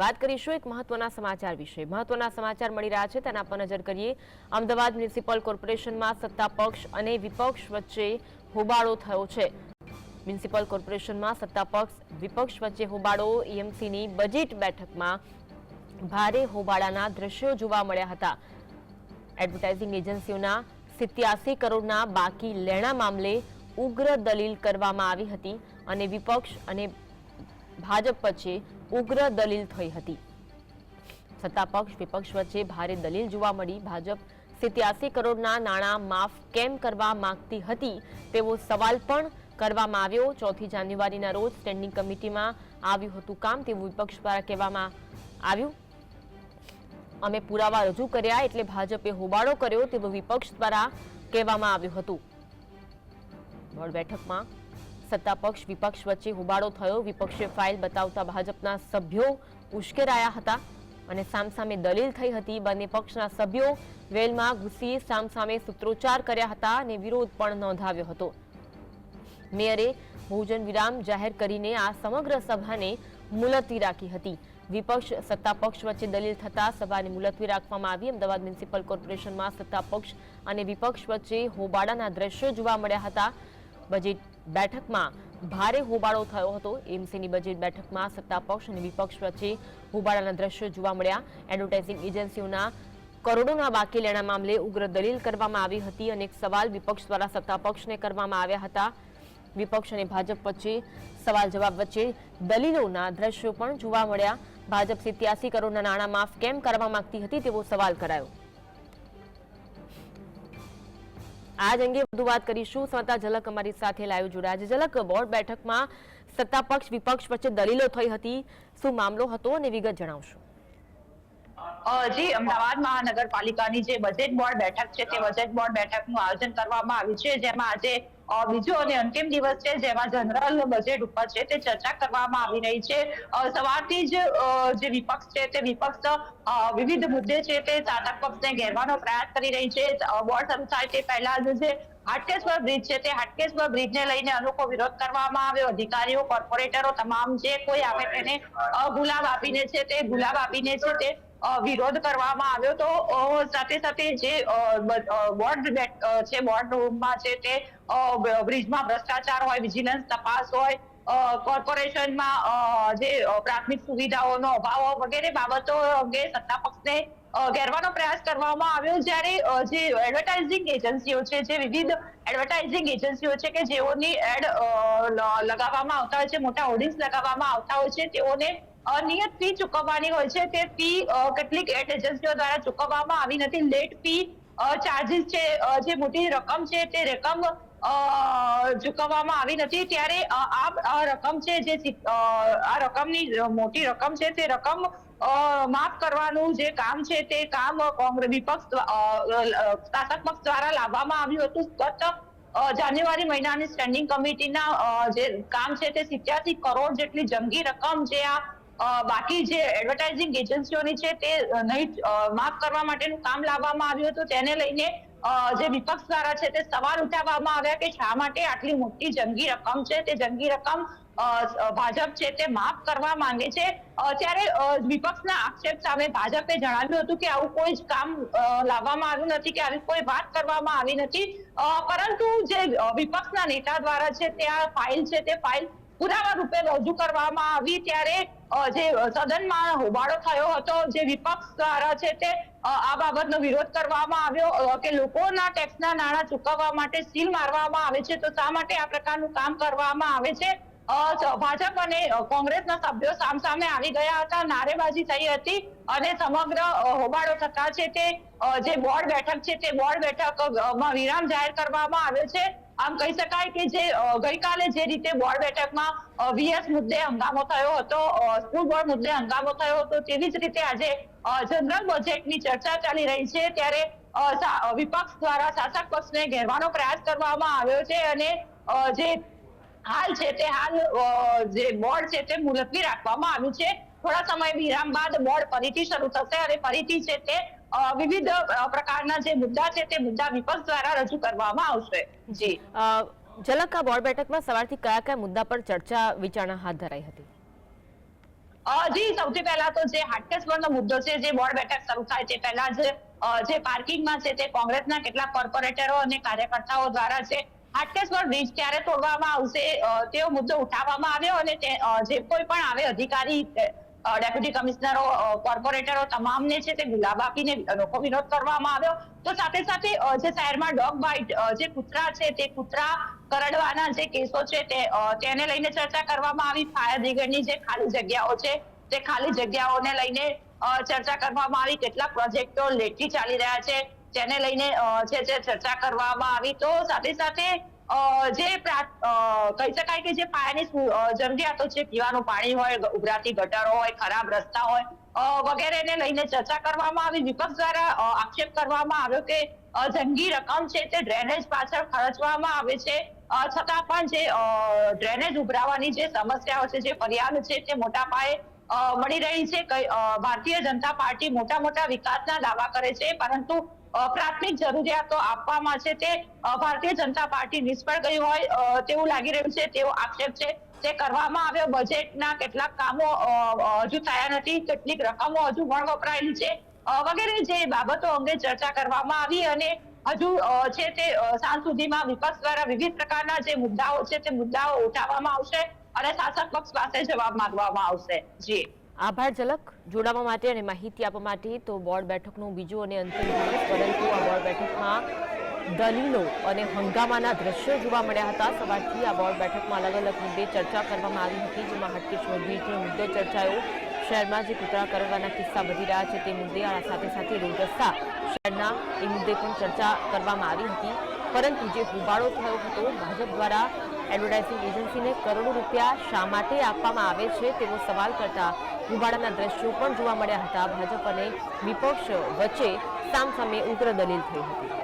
વાત કરીશું એક મહત્વના સમાચાર વિશે. મહત્વના સમાચાર મળી રહ્યા છે, તેના પર નજર કરીએ. અમદાવાદ મ્યુનિસિપલ કોર્પોરેશનમાં સત્તા પક્ષ અને વિપક્ષ વચ્ચે હોબાળો થયો છે. મ્યુનિસિપલ કોર્પોરેશનમાં સત્તા પક્ષ, વિપક્ષ વચ્ચે હોબાળો એમસીની બજેટ બેઠકમાં ભારે હોબાળાના દ્રશ્યો જોવા મળ્યા હતા. એડવર્ટાઇઝિંગ એજન્સીઓના સિત્યાસી કરોડના બાકી લેણા મામલે ઉગ્ર દલીલ કરવામાં આવી હતી અને વિપક્ષ અને ભાજપ વચ્ચે ઉગ્ર દલીલ થઈ હતી. સત્તા પક્ષ, વિપક્ષ વચ્ચે ભારે દલીલ જોવા મળી. ભાજપ સિત્યાસી કરોડના નાણાં માફ કેમ કરવા માંગતી હતી તેવો સવાલ પણ કરવામાં આવ્યો. ચોથી જાન્યુઆરીના રોજ સ્ટેન્ડિંગ કમિટીમાં આવ્યું હતું કામ તેવું વિપક્ષ દ્વારા કહેવામાં આવ્યું. અમે પુરાવા રજૂ કર્યા એટલે ભાજપે હોબાળો કર્યો તેવું વિપક્ષ દ્વારા કહેવામાં આવ્યું હતું. બેઠકમાં સત્તા પક્ષ વિપક્ષ વચ્ચે હોબાળો થયો. વિપક્ષે ફાઇલ બતાવતા ભાજપના સભ્યો ઉશ્કેરાયા હતા અને સામસામે દલીલ થઈ હતી. બંને પક્ષના સભ્યો વેલમાં ઘૂસી સામસામે સૂત્રોચ્ચાર કર્યા હતા અને વિરોધ પણ નોંધાવ્યો હતો. મેયરે ભોજન વિરામ જાહેર કરીને આ સમગ્ર સભાને મુલતવી રાખી હતી. વિપક્ષ સત્તા પક્ષ વચ્ચે દલીલ થતા સભાને મુલતવી રાખવામાં આવી. અમદાવાદ મ્યુનિસિપલ કોર્પોરેશનમાં સત્તા પક્ષ અને વિપક્ષ વચ્ચે હોબાળાના દ્રશ્યો જોવા મળ્યા હતા. બજેટ બેઠકમાં ભારે હોબાળો થયો હતો. એમસીની બજેટ બેઠકમાં સત્તાપક્ષ અને વિપક્ષ વચ્ચે હોબાળાના દ્રશ્યો જોવા મળ્યા. એડવર્ટાઇઝિંગ એજન્સીઓના કરોડોના બાકી લેણા મામલે ઉગ્ર દલીલ કરવામાં આવી હતી અનેક સવાલ વિપક્ષ દ્વારા સત્તા પક્ષને કરવામાં આવ્યા હતા. વિપક્ષ અને ભાજપ વચ્ચે સવાલ જવાબ વચ્ચે દલીલોના દ્રશ્યો પણ જોવા મળ્યા. ભાજપ સિત્યાસી કરોડના નાણાં માફ કેમ કરવા માંગતી હતી તેવો સવાલ કરાયો. આજ અંગે વધુ વાત કરીશું. સ્વતા ઝલક અમારી સાથે લાઈવ જોડાયા છે. ઝલક બોર્ડ બેઠકમાં સત્તા પક્ષ વિપક્ષ વચ્ચે દલીલો થઈ હતી. શું મામલો હતો અને વિગત જણાવશો? જી, અમદાવાદ મહાનગરપાલિકાની જે બજેટ બોર્ડ બેઠક છે તે બજેટ બોર્ડ બેઠકનું આયોજન કરવામાં આવ્યું છે. જેમાં આજે બીજો અને અંતિમ દિવસ છે, જેમાં જનરલ બજેટ ઉપર છે, તે ચર્ચા કરવામાં આવી રહી છે. સવારથી જ જે વિપક્ષ છે, તે વિપક્ષ વિવિધ મુદ્દે છે, તે શાસક પક્ષને ઘેરવાનો પ્રયાસ કરી રહી છે. બોર્ડ શરૂ થાય તે પહેલા જ જે હાટકેશ્વર બ્રિજ છે, તે હાટકેશ્વર બ્રિજને લઈને અનોખો વિરોધ કરવામાં આવ્યો. અધિકારીઓ, કોર્પોરેટરો તમામ જે કોઈ આવે તેને ગુલાબ આપીને છે, તે ગુલાબ આપીને છે, તે વિરોધ કરવામાં આવ્યો તો સાથે સાથે જે બોર્ડ છે બોર્ડ રૂમમાં છે તે બ્રિજમાં ભ્રષ્ટાચાર હોય વિજિલન્સ તપાસ હોય કોર્પોરેશનમાં જે પ્રાથમિક સુવિધાઓનો અભાવ વગેરે બાબતો અંગે સત્તા પક્ષને ઘેરવાનો પ્રયાસ કરવામાં આવ્યો જ્યારે જે એડવર્ટાઇઝિંગ એજન્સીઓ છે, જે વિવિધ એડવર્ટાઇઝિંગ એજન્સીઓ છે કે જેઓની એડ લગાવવામાં આવતા હોય છે, મોટા હોર્ડિંગ્સ લગાવવામાં આવતા હોય છે, તેઓને અનિયત ફી ચૂકવવાની હોય છે. તે ફી કેટલીક એડ એજન્સીઓ દ્વારા ચૂકવવામાં આવી નથી. લેટ ફી ચાર્જીસ છે જે મોટી રકમ છે, તે રકમ ચૂકવવામાં આવી નથી. ત્યારે આ રકમ છે, જે આ રકમની મોટી રકમ છે, તે રકમ માફ કરવાનું જે કામ છે, તે કામ કોંગ્રેસ વિપક્ષ શાસક પક્ષ દ્વારા લાવવામાં આવ્યું હતું. ગત જાન્યુઆરી મહિનાની સ્ટેન્ડિંગ કમિટીના જે કામ છે, તે સિત્યાસી કરોડ જેટલી જંગી રકમ જે આ બાકી જે એડવર્ટાઇઝિંગ એજન્સીઓની છે તે નહીં માફ કરવા માટેનું કામ લાવવામાં આવ્યું હતું. તેને લઈને જે વિપક્ષ દ્વારા છે તે સવાલ ઉઠાવવામાં આવ્યા કે શા માટે આટલી મોટી જંગી રકમ છે? તે જંગી રકમ ભાજપ છે તે માફ કરવા માંગે છે. ત્યારે વિપક્ષના આક્ષેપ સામે ભાજપે જણાવ્યું હતું કે આવું કોઈ જ કામ લાવવામાં આવ્યું નથી, કે આવી કોઈ વાત કરવામાં આવી નથી. પરંતુ જે વિપક્ષના નેતા દ્વારા છે, તે આ ફાઇલ છે તે ફાઇલ પુરાવા રૂપે રજૂ કરવામાં આવી ત્યારે જે સદનમાં હોબાળો થયો હતો, જે વિપક્ષ દ્વારા છે તે આ બાબતનો વિરોધ કરવામાં આવ્યો કે લોકોના ટેક્સના નાણાં ચૂકવવા માટે સીલ મારવામાં આવે છે, તો શા માટે આ પ્રકારનું કામ કરવામાં આવે છે? ભાજપ અને કોંગ્રેસના સભ્યો સામસામે આવી ગયા હતા, નારેબાજી થઈ હતી અને સમગ્ર હોબાળો થતા છે તે જે બોર્ડ બેઠક છે તે બોર્ડ બેઠક વિરામ જાહેર કરવામાં આવ્યો છે. આમ કહી શકાય કે જે ગઈકાલે જે રીતે બોર્ડ બેઠકમાં વીએસ મુદ્દે હંગામો થયો હતો સ્કૂલ બોર્ડ મુદ્દે હંગામો થયો હતો, તેવી જ રીતે આજે જનરલ બજેટની ચર્ચા ચાલી રહી છે, ત્યારે વિપક્ષ દ્વારા શાસક પક્ષને ઘેરવાનો પ્રયાસ કરવામાં આવ્યો છે અને જે હાલ છે તે હાલ જે બોર્ડ છે તે મુલતવી રાખવામાં આવ્યું છે. થોડા સમય વિરામ બાદ બોર્ડ ફરીથી શરૂ થશે અને ફરીથી છે તે વિવિધ પ્રકારના જે મુદ્દા છે તે મુદ્દા વિપક્ષ દ્વારા રજૂ કરવામાં આવશે. જી. અ, ઝલક બોર્ડ બેઠકમાં સવારથી કયા કયા મુદ્દા પર ચર્ચા વિચારણા હાથ ધરાઈ હતી? જી સૌથી પહેલા તો જે હાટકેશ્વરનો મુદ્દો છે જે બોર્ડ બેઠક શરૂ થાય તે પહેલા જ જે પાર્કિંગમાં છે તે કોંગ્રેસના કેટલાક કોર્પોરેટરો અને કાર્યકર્તાઓ દ્વારા છે હાટકેશ્વર બ્રિજ ક્યારે તોડવામાં આવશે તેવો મુદ્દો ઉઠાવવામાં આવ્યો અને જે કોઈ પણ આવે અધિકારી ડેપ્યુટી કમિશનરો કોર્પોરેટરો તમામને છે તે ગુલાબ આપીને અનોખો વિરોધ કરવામાં આવ્યો. તો સાથે સાથે જે શહેરમાં ડોગ બાઇટ જે કૂતરા છે તે કૂતરા કરડવાના જે કેસો છે તે તેને લઈને ચર્ચા કરવામાં આવી. ફાયર બ્રિગેડની જે ખાલી જગ્યાઓ છે, તે ખાલી જગ્યાઓને લઈને ચર્ચા કરવામાં આવી. કેટલાક પ્રોજેક્ટો લેટથી ચાલી રહ્યા છે, તેને લઈને છે ચર્ચા કરવામાં આવી. તો સાથે સાથે જે કહી શકાય કે જે પાયાની જરૂરિયાતો છે, પીવાનું પાણી હોય ઉભરાતી ગટરો હોય, ખરાબ રસ્તા હોય વગેરેને લઈને ચર્ચા કરવામાં આવી. વિપક્ષ દ્વારા આક્ષેપ કરવામાં આવ્યો કે જંગી રકમ છે તે ડ્રેનેજ પાછળ ખર્ચવામાં આવે છે. છતાં પણ જે ડ્રેનેજ ઉભરાવાની જે સમસ્યાઓ છે, જે ફરિયાદ છે તે મોટા પાયે મળી રહી છે. ભારતીય જનતા પાર્ટી મોટા મોટા વિકાસના દાવા કરે છે. પરંતુ પ્રાથમિક જરૂરિયાતો આપવામાં છે. તે ભારતીય જનતા પાર્ટી નિષ્ફળ ગઈ હોય તેવું લાગી રહ્યું છે. તેવો આક્ષેપ છે. તે કરવામાં આવ્યો. બજેટના કેટલાક કામો હજુ થયા નથી. કેટલીક રકમો હજુ પણ વપરાયેલી છે. વગેરે જે બાબતો અંગે ચર્ચા કરવામાં આવી અને હજુ છે તે સાંજ સુધીમાં વિપક્ષ દ્વારા વિવિધ પ્રકારના જે મુદ્દાઓ છે તે મુદ્દાઓ ઉઠાવવામાં આવશે. અને શાસક પક્ષ પાસે જવાબ માંગવામાં આવશે. જી. આભાર ઝલક. જોડાવા માટે અને માહિતી આપવા માટે તો બોર્ડ બેઠકનું બીજું અને અંતિમ દિવસ, પરંતુ આ બોર્ડ બેઠકમાં દલીલો અને હંગામાના દ્રશ્યો જોવા મળ્યા હતા. સવારથી આ બોર્ડ બેઠકમાં અલગ અલગ મુદ્દે ચર્ચા કરવામાં આવી હતી, જેમાં હટકેશ્વર બ્રિજનો મુદ્દો ચર્ચાયો, શહેરમાં જે કૂતરા કરવાના કિસ્સા વધી રહ્યા છે તે મુદ્દે આ સાથે સાથે રોડ રસ્તા શહેરના એ મુદ્દે પણ ચર્ચા કરવામાં આવી હતી. પરંતુ જે હોબાળો થયો હતો, ભાજપ દ્વારા એડવર્ટાઇઝિંગ એજન્સીને કરોડો રૂપિયા શા માટે આપવામાં આવે છે તેવો સવાલ કરતા હોબાળાના દ્રશ્યો પણ જોવા મળ્યા હતા. ભાજપ અને વિપક્ષ વચ્ચે સામસામે ઉગ્ર દલીલ થઈ હતી.